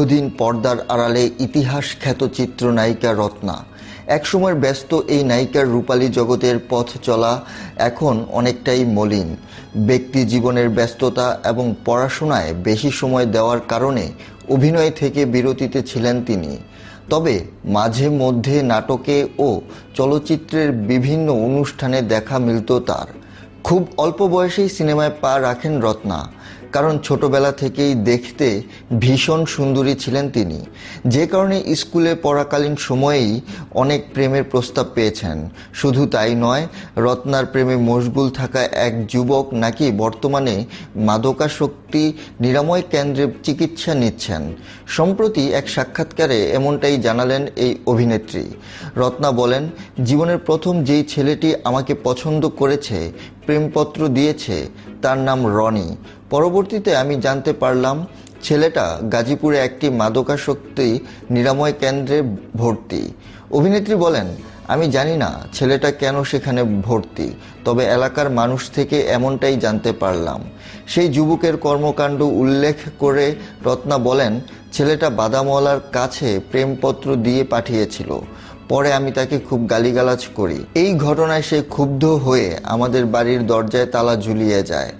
দীর্ঘদিন পর্দার আড়ালে ইতিহাস খ্যাত চিত্রনায়িকা রত্না। একসময়ের ব্যস্ত এই নায়িকার রূপালী জগতের পথ চলা এখন অনেকটাই মলিন। ব্যক্তি জীবনের ব্যস্ততা এবং পড়াশোনায় বেশি সময় দেওয়ার কারণে অভিনয় থেকে বিরতিতে ছিলেন তিনি। তবে মাঝে মধ্যে নাটকে ও চলচ্চিত্রের বিভিন্ন অনুষ্ঠানে দেখা মিলত তার। খুব অল্প বয়সেই সিনেমায় পা রাখেন রত্না। কারণ ছোটবেলা থেকেই দেখতে ভীষণ সুন্দরী ছিলেন তিনি। যে কারণে স্কুলে পড়াকালীন সময়েই অনেক প্রেমের প্রস্তাব পেয়েছেন। শুধু তাই নয়, রত্নার প্রেমে মশগুল থাকা এক যুবক নাকি বর্তমানে মাদকাসক্তি নিরাময় কেন্দ্রে চিকিৎসা নিচ্ছেন। সম্প্রতি এক সাক্ষাৎকারে এমনটাই জানালেন এই অভিনেত্রী। রত্না বলেন, জীবনের প্রথম যেই ছেলেটি আমাকে পছন্দ করেছে, প্রেমপত্র দিয়েছে, তার নাম রনি। পরবর্তীতে আমি জানতে পারলাম, ছেলেটা গাজীপুরে একটি মাদকাসক্তি নিরাময় কেন্দ্রে ভর্তি। অভিনেত্রী বলেন, আমি জানি না ছেলেটা কেন সেখানে ভর্তি, তবে এলাকার মানুষ থেকে এমনটাই জানতে পারলাম। সেই যুবকের কর্মকাণ্ড উল্লেখ করে রত্না বলেন, ছেলেটা বাদামওয়ালার কাছে প্রেমপত্র দিয়ে পাঠিয়েছিল। পরে আমি তাকে খুব গালিগালাজ করি। এই ঘটনায় সে ক্ষুব্ধ হয়ে আমাদের বাড়ির দরজায় তালা ঝুলিয়ে যায়,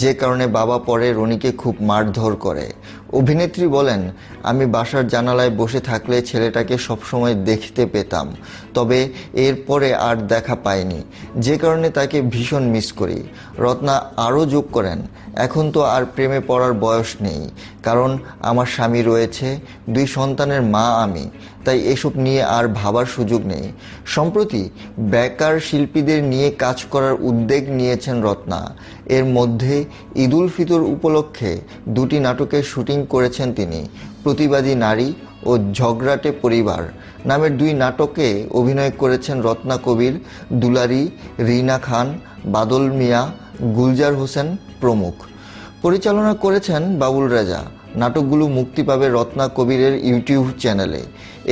যে কারণে বাবা পরে রনিকে খুব মারধর করে। অভিনেত্রী বলেন, আমি বাসার জানালায় বসে থাকলে ছেলেটাকে সবসময় দেখতে পেতাম, তবে এরপরে আর দেখা পাইনি। যে কারণে তাকে ভীষণ মিস করি। রত্না আরও যোগ করেন, এখন তো আর প্রেমে পড়ার বয়স নেই, কারণ আমার স্বামী রয়েছে, দুই সন্তানের মা আমি তাই এসব নিয়ে আর ভাবার সুযোগ নেই। সম্প্রতি বেকার শিল্পীদের নিয়ে কাজ করার উদ্যোগ নিয়েছেন রত্না। এর মধ্যে ঈদুল ফিতর উপলক্ষে দুটি নাটকের শুটিং করেছেন তিনি, প্রতিবাদী নারী ও ঝগড়াটে পরিবার। নামের দুই নাটকে অভিনয় করেছেন রত্না কবির, দুলারি, রিনা খান, বাদল মিয়া, গুলজার হোসেন প্রমুখ। পরিচালনা করেছেন বাবুল রাজা। নাটকগুলো মুক্তি পাবে রত্না কবিরের ইউটিউব চ্যানেলে।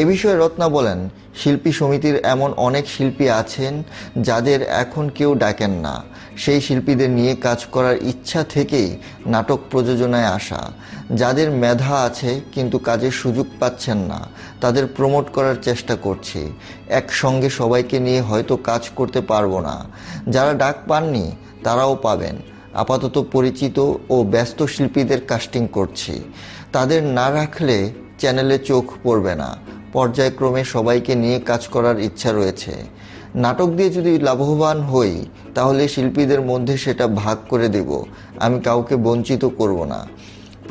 এ বিষয়ে রত্না বলেন, শিল্পী সমিতির এমন অনেক শিল্পী আছেন যাদের এখন কেউ ডাকেন না। সেই শিল্পীদের নিয়ে কাজ করার ইচ্ছা থেকেই নাটক প্রযোজনায় আসা। যাদের মেধা আছে কিন্তু কাজের সুযোগ পাচ্ছেন না, তাদের প্রমোট করার চেষ্টা করছি। একসঙ্গে সবাইকে নিয়ে হয়তো কাজ করতে পারব না। যারা ডাক পাননি, তারাও পাবেন। আপাতত পরিচিত ও ব্যস্ত শিল্পীদের কাস্টিং করছি। তাদের না রাখলে চ্যানেলে চোখ পড়বে না। পর্যায়ক্রমে সবাইকে নিয়ে কাজ করার ইচ্ছা রয়েছে। নাটক দিয়ে যদি লাভবান হই, তাহলে শিল্পীদের মধ্যে সেটা ভাগ করে দেব। আমি কাউকে বঞ্চিত করব না।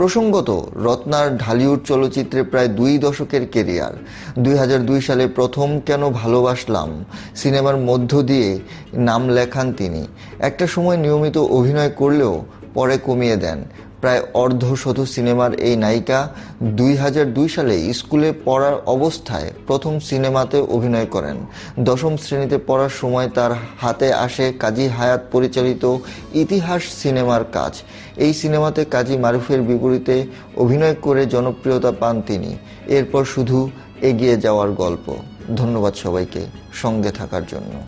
প্রসঙ্গত, রত্নার ঢালিউড চলচ্চিত্রে প্রায় দুই দশকের কেরিয়ার। দুই হাজার দুই সালে প্রথম কেন ভালোবাসলাম, সিনেমার মধ্য দিয়ে নাম লেখান তিনি। একটা সময় নিয়মিত অভিনয় করলেও পরে কমিয়ে দেন। প্রায় অর্ধশত সিনেমার এই নায়িকা দুই হাজার দুই সালে স্কুলে পড়ার অবস্থায় প্রথম সিনেমাতে অভিনয় করেন। দশম শ্রেণীতে পড়ার সময় তার হাতে আসে কাজী হায়াত পরিচালিত ইতিহাস সিনেমার কাজ। এই সিনেমাতে কাজী মারুফের বিপরীতে অভিনয় করে জনপ্রিয়তা পান তিনি। এরপর শুধু এগিয়ে যাওয়ার গল্প। ধন্যবাদ সবাইকে সঙ্গে থাকার জন্য।